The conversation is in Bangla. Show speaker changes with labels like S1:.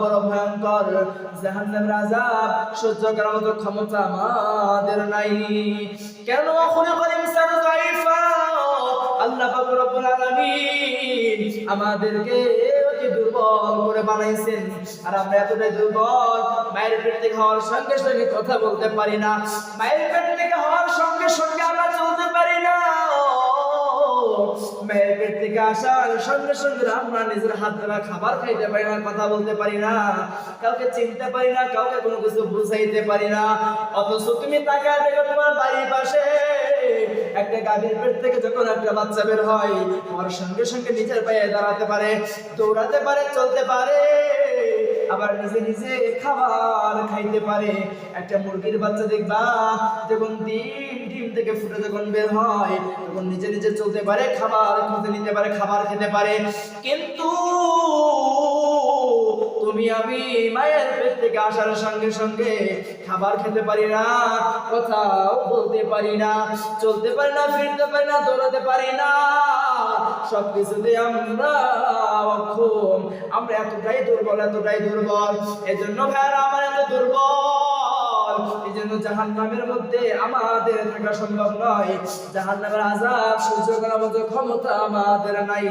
S1: বড় ভয়ঙ্কর সহ্য করার মতো ক্ষমতা আমাদের নাই। কেন যায়ীফা আল্লাহ পাক রব্বুল আলামিন আমাদেরকে অতি দুর্বল করে বানাইছেন। আর আমরা এতটাই দুর্বল, মায়ের পেট থেকে হওয়ার সঙ্গে সঙ্গে কথা বলতে পারি না। মায়ের পেট থেকে হওয়ার মায়ের পেট থেকে আসার সঙ্গে সঙ্গে আমরা নিজের হাত ধরা খাবার খাইতে পারি না, কথা বলতে পারি না, কাউকে চিনতে পারি না, কাউকে কোনো কিছু বুঝাইতে পারি না। অথচ তুমি তাকে দেখো তোমার বাড়ির পাশে একটা গাভীর পেট থেকে যখন একটা বাচ্চা বের হয় আমার সঙ্গে সঙ্গে নিজের পায়ে দাঁড়াতে পারে, দৌড়াতে পারে, চলতে পারে। আবার নিজে নিজে খাবার খাইতে পারে। একটা মুরগির বাচ্চা দেখবা, যখন ডিম ডিম থেকে ফুটে যখন বের হয়, তখন নিজে নিজে চলতে পারে, খাবার খেতে নিতে পারে, খাবার খেতে পারে। কিন্তু তুমি আমি মায়ের পেট থেকে আসার সঙ্গে সঙ্গে খাবার খেতে পারি না, কথাও বলতে পারি না, চলতে পারি না, ফিরতে পারি না, দৌড়াতে পারি না। সব কিছুতে আমরা আমরা এতটাই দুর্বল এতটাই দুর্বল। এজন্য ভাইয়ারা, আমার এত দুর্বল। এই জন্য জাহান নামের মধ্যে আমাদের থাকা সম্ভব নয়। জাহান নামের আজাব সহ্য করার মতো ক্ষমতা আমাদের নাই।